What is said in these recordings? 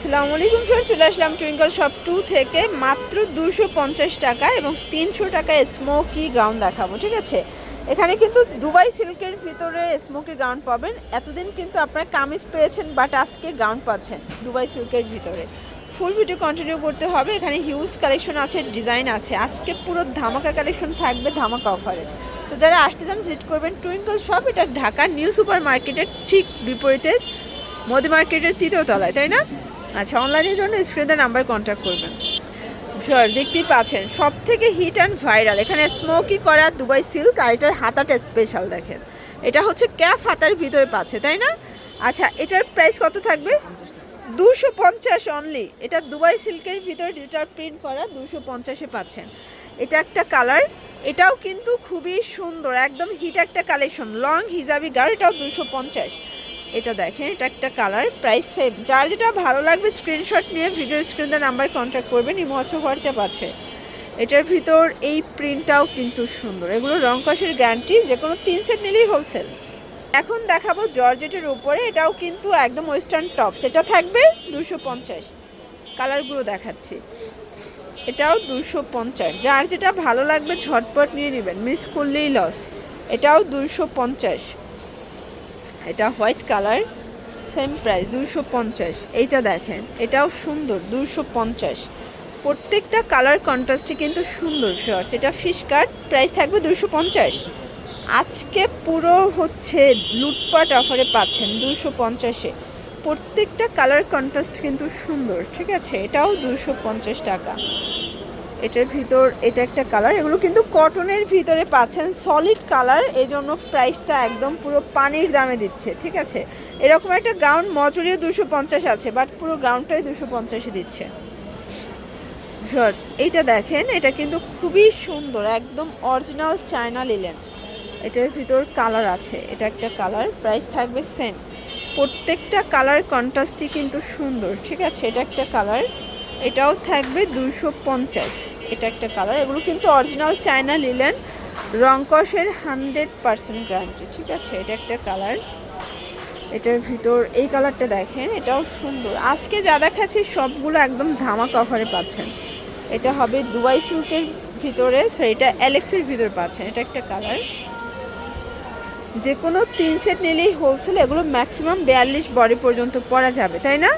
আসসালামু আলাইকুম স্যার চলে আসলাম টুইঙ্কল শপ টু থেকে মাত্র দুশো পঞ্চাশ টাকা এবং তিনশো টাকা স্মোকি গাউন দেখাবো, ঠিক আছে? এখানে কিন্তু দুবাই সিল্কের ভিতরে স্মোকি গাউন পাবেন। এতদিন কিন্তু আপনারা কামিজ পেয়েছেন বাট আজকে গাউন পাচ্ছেন দুবাই সিল্কের ভিতরে। ফুল ভিডিও কন্টিনিউ করতে হবে। এখানে হিউজ কালেকশন আছে ডিজাইন আছে। আজকে পুরো ধামাকা কালেকশন থাকবে ধামাকা অফারে তো যারা আসতে চান ভিজিট করবেন টুইঙ্কল শপ এটা ঢাকা নিউ সুপার মার্কেটের ঠিক বিপরীতে, মোদি মার্কেটের তৃতীয় তলায়, তাই না? আচ্ছা অনলাইনের জন্য স্ক্রিনে নাম্বার কন্ট্যাক্ট করবেন। শিওর দেখতেই পাচ্ছেন সব থেকে হিট অ্যান্ড ভাইরাল এখানে স্মোকি করা দুবাই সিল্ক আর এটার হাতাটা স্পেশাল দেখেন। এটা হচ্ছে ক্যাফ হাতার ভিতরে পাচ্ছে, তাই না? আচ্ছা এটার প্রাইস কত থাকবে? দুশো পঞ্চাশ অনলি এটা দুবাই সিল্কের ভিতরে ডিজিটাল প্রিন্ট করা দুশো পঞ্চাশে পাচ্ছেন। এটা একটা কালার এটাও কিন্তু খুবই সুন্দর, একদম হিট একটা কালেকশন লং হিজাবি গার এটাও দুশো পঞ্চাশ। এটা দেখেন, এটা একটা কালার, প্রাইস সেম যার যেটা ভালো লাগবে স্ক্রিনশট নিয়ে ভিডিওর স্ক্রিনে নাম্বার কন্ট্যাক্ট করবেন, ইমো আছে হোয়াটসঅ্যাপ আছে। এটার ভিতর এই প্রিন্টটাও কিন্তু সুন্দর। এগুলো রং গ্যারান্টি যে কোনো তিন সেট নিলেই হোলসেল এখন দেখাবো জর্জেটের উপরে, এটাও কিন্তু একদম ওয়েস্টার্ন টপ সেটা থাকবে দুশো পঞ্চাশ। কালারগুলো দেখাচ্ছি। এটাও দুশো পঞ্চাশ। যার যেটা ভালো লাগবে ঝটপট নিয়ে নেবেন মিস করলেই লস এটাও দুশো পঞ্চাশ। এটা হোয়াইট কালার সেম প্রাইস দুশো পঞ্চাশ। এইটা দেখেন, এটাও সুন্দর দুশো পঞ্চাশ। প্রত্যেকটা কালার কন্ট্রাস্টে কিন্তু সুন্দর শর্টস এটা ফিশ কাট প্রাইস থাকবে দুশো পঞ্চাশ। আজকে পুরো হচ্ছে লুটপাট অফারে পাচ্ছেন দুশো পঞ্চাশে। প্রত্যেকটা কালার কন্ট্রাস্ট কিন্তু সুন্দর, ঠিক আছে? এটাও দুশো পঞ্চাশ টাকা। এটার ভিতর, এটা একটা কালার এগুলো কিন্তু কটনের ভিতরে পাচ্ছেন সলিড কালার এই জন্য প্রাইসটা একদম পুরো পানির দামে দিচ্ছে, ঠিক আছে? এরকম একটা গাউন মজুরিও দুশো পঞ্চাশ আছে বাট পুরো গাউনটাই দুশো পঞ্চাশে দিচ্ছে। শর্টস এইটা দেখেন, এটা কিন্তু খুবই সুন্দর, একদম অরিজিনাল চায়না লিলেন এটার ভিতর কালার আছে, এটা একটা কালার প্রাইস থাকবে সেম প্রত্যেকটা কালার কন্ট্রাস্টই কিন্তু সুন্দর, ঠিক আছে? এটা একটা কালার এটাও থাকবে দুশো পঞ্চাশ। এটা একটা কালার। এগুলো কিন্তু অরিজিনাল চায়না লিলেন রংকসের হান্ড্রেড পার্সেন্ট গ্যারান্টি ঠিক আছে? এটা একটা কালার। এটার ভিতর, এই কালারটা দেখেন, এটাও সুন্দর। আজকে যা দেখাচ্ছি, সবগুলো একদম ধামাক অফারে পাচ্ছেন। এটা হবে দুবাই সিল্কের ভিতরে সো এটা অ্যালেক্সের ভিতরে পাচ্ছেন। এটা একটা কালার। যে কোনো তিন সেট নিলেই হোলসেল এগুলো ম্যাক্সিমাম বিয়াল্লিশ বডি পর্যন্ত পরা যাবে, তাই না?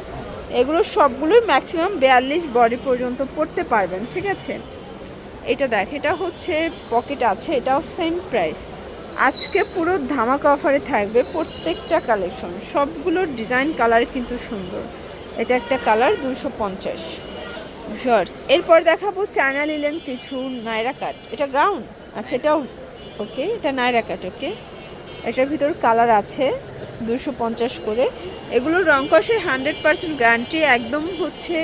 এগুলো সবগুলোই ম্যাক্সিমাম বিয়াল্লিশ বডি পর্যন্ত পরতে পারবেন, ঠিক আছে? এটা দেখ, এটা হচ্ছে পকেট আছে, এটাও সেম প্রাইস আজকে পুরো ধামাকা অফারে থাকবে প্রত্যেকটা কালেকশন সবগুলোর ডিজাইন কালার কিন্তু সুন্দর। এটা একটা কালার দুশো পঞ্চাশ। শর্টস এরপর দেখাবো চায়না লিলেন কিছু নাইরা কাট এটা গ্রাউন্ড আচ্ছা এটাও ওকে এটা নাইরা কাট ওকে এটার ভিতর কালার আছে। দুশো পঞ্চাশ করে। এগুলো রংকসের হান্ড্রেড পার্সেন্ট গ্যারান্টি, একদম হচ্ছে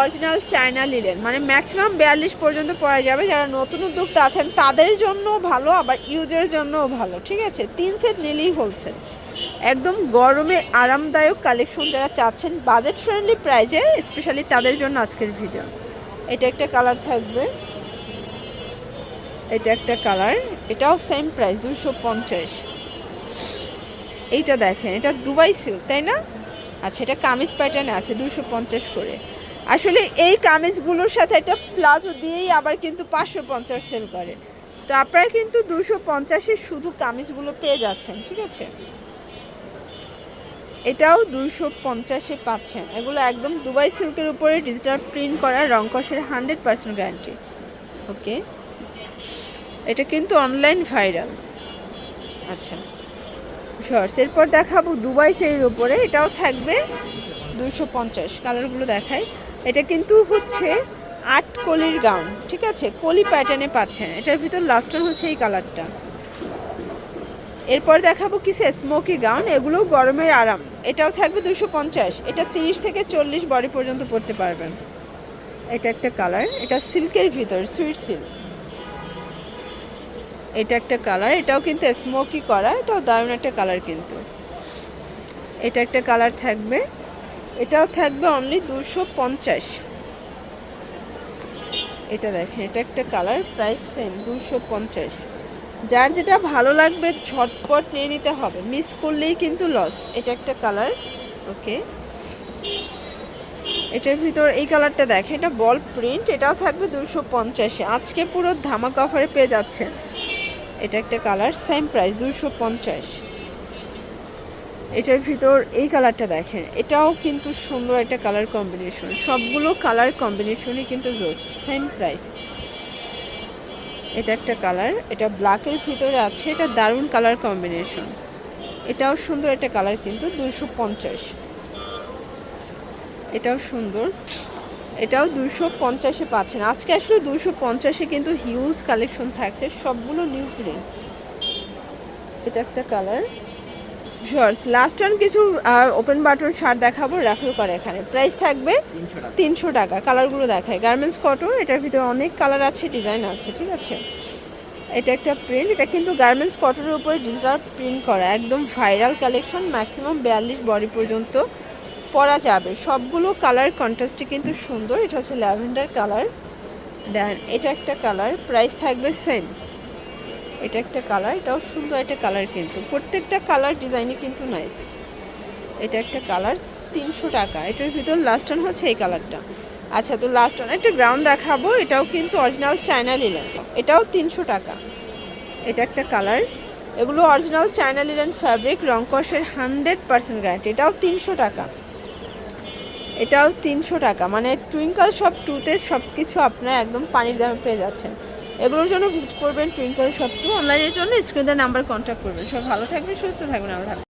অরিজিনাল চায়না লিলেন মানে ম্যাক্সিমাম বিয়াল্লিশ পর্যন্ত পরা যাবে। যারা নতুন উদ্যোক্তা আছেন, তাদের জন্য ভালো, আবার ইউজের জন্যও ভালো, ঠিক আছে? তিন সেট নিলেই হোলসেল একদম গরমে আরামদায়ক কালেকশন যারা চাচ্ছেন বাজেট ফ্রেন্ডলি প্রাইজে স্পেশালি তাদের জন্য আজকের ভিডিও এটা একটা কালার থাকবে। এটা একটা কালার এটাও সেম প্রাইস দুশো পঞ্চাশ। এইটা দেখেন, এটা দুবাই সিল্ক তাই না? আচ্ছা এটা কামিজ প্যাটার্নে আছে দুশো পঞ্চাশ করে। আসলে এই কামিজগুলোর সাথে একটা প্লাজো দিয়েই আবার কিন্তু পাঁচশো পঞ্চাশ সেল করে। তো আপনারা কিন্তু দুশো পঞ্চাশে শুধু কামিজগুলো পেয়ে যাচ্ছেন, ঠিক আছে? এটাও দুশো পঞ্চাশে পাচ্ছেন। এগুলো একদম দুবাই সিল্কের উপরে ডিজিটাল প্রিন্ট করা রংকসের হান্ড্রেড পার্সেন্ট গ্যারান্টি ওকে এটা কিন্তু অনলাইন ভাইরাল আচ্ছা। শর্টস এরপর দেখাবো দুবাই চেরির উপরে। এটাও থাকবে দুশো পঞ্চাশ কালারগুলো দেখায় এটা কিন্তু হচ্ছে আট কলির গাউন, ঠিক আছে? কলি প্যাটার্নে পাচ্ছেন। এটার ভিতর লাস্টার হচ্ছে এই কালারটা। এরপর দেখাবো কিসে স্মোকি গাউন এগুলো গরমের আরাম। এটাও থাকবে দুশো পঞ্চাশ। এটা তিরিশ থেকে চল্লিশ বডি পর্যন্ত পড়তে পারবেন। এটা একটা কালার এটা সিল্কের ভিতর সুইট সিল্ক এটা একটা কালার এটাও কিন্তু স্মোকি করা, এটাও দারুণ একটা কালার কিন্তু। এটা একটা কালার থাকবে, এটাও থাকবে অনলি দুশো পঞ্চাশ। এটা দেখেন, এটা একটা কালার প্রাইস সেম দুশো পঞ্চাশ। যার যেটা ভালো লাগবে, ঝটপট নিয়ে নিতে হবে। মিস করলেই কিন্তু লস এটা একটা কালার ওকে এটার ভিতর এই কালারটা দেখে এটা বল প্রিন্ট এটাও থাকবে দুশো পঞ্চাশে। আজকে পুরো ধামাকা অফারে পেয়ে যাচ্ছে এটা একটা কালার সেম প্রাইস দুশো পঞ্চাশ। এটার ভিতর এই কালারটা দেখেন, এটাও কিন্তু সুন্দর একটা কালার কম্বিনেশন সবগুলো কালার কম্বিনেশনই কিন্তু জোস সেম প্রাইস এটা একটা কালার, এটা ব্ল্যাকের ভিতরে আছে, এটা দারুণ কালার কম্বিনেশন এটাও সুন্দর একটা কালার কিন্তু দুশো পঞ্চাশ। এটাও সুন্দর। এটাও দুশো পঞ্চাশে পাচ্ছেন। আজকে আসলে দুশো পঞ্চাশে কিন্তু হিউজ কালেকশন থাকছে। সবগুলো নিউ প্রিন্ট এটা একটা কালার শর্টস লাস্ট ওয়ান কিছু ওপেন বাটন শার্ট দেখাবো। রাফেল করে এখানে। প্রাইস থাকবে তিনশো টাকা। তিনশো টাকা। কালারগুলো দেখায়। গার্মেন্টস কটন এটার ভিতরে অনেক কালার আছে ডিজাইন আছে ঠিক আছে? এটা একটা প্রিন্ট এটা কিন্তু গার্মেন্টস কটনের উপরে ডিজিটাল প্রিন্ট করা। একদম ভাইরাল কালেকশন ম্যাক্সিমাম বিয়াল্লিশ বডি পর্যন্ত। পরা যাবে। সবগুলো কালার কন্ট্রাস্টে কিন্তু সুন্দর। এটা হচ্ছে ল্যাভেন্ডার কালার দেন এটা একটা কালার প্রাইস থাকবে সেম এটা একটা কালার এটাও সুন্দর একটা কালার কিন্তু। প্রত্যেকটা কালার ডিজাইনই কিন্তু নাইস এটা একটা কালার তিনশো টাকা। এটার ভিতর লাস্ট ওয়ান হচ্ছে এই কালারটা আচ্ছা তো লাস্ট ওয়ান একটা গ্রাউন্ড দেখাবো। এটাও কিন্তু অরিজিনাল চায়না লিলেন এটাও তিনশো টাকা। এটা একটা কালার এগুলো অরিজিনাল চায়না লিলেন ফ্যাব্রিক রংকসের হান্ড্রেড পার্সেন্ট গ্যারান্টি এটাও তিনশো টাকা। এটাও তিনশো টাকা। মানে টুইঙ্কল শপ টুতে সব কিছু আপনার একদম পানির দামে পেয়ে যাচ্ছেন। এগুলোর জন্য ভিজিট করবেন টুইঙ্কল শপ টু অনলাইনের জন্য স্ক্রিনের নাম্বার কন্ট্যাক্ট করবেন। সব ভালো থাকবেন, সুস্থ থাকবেন আমরা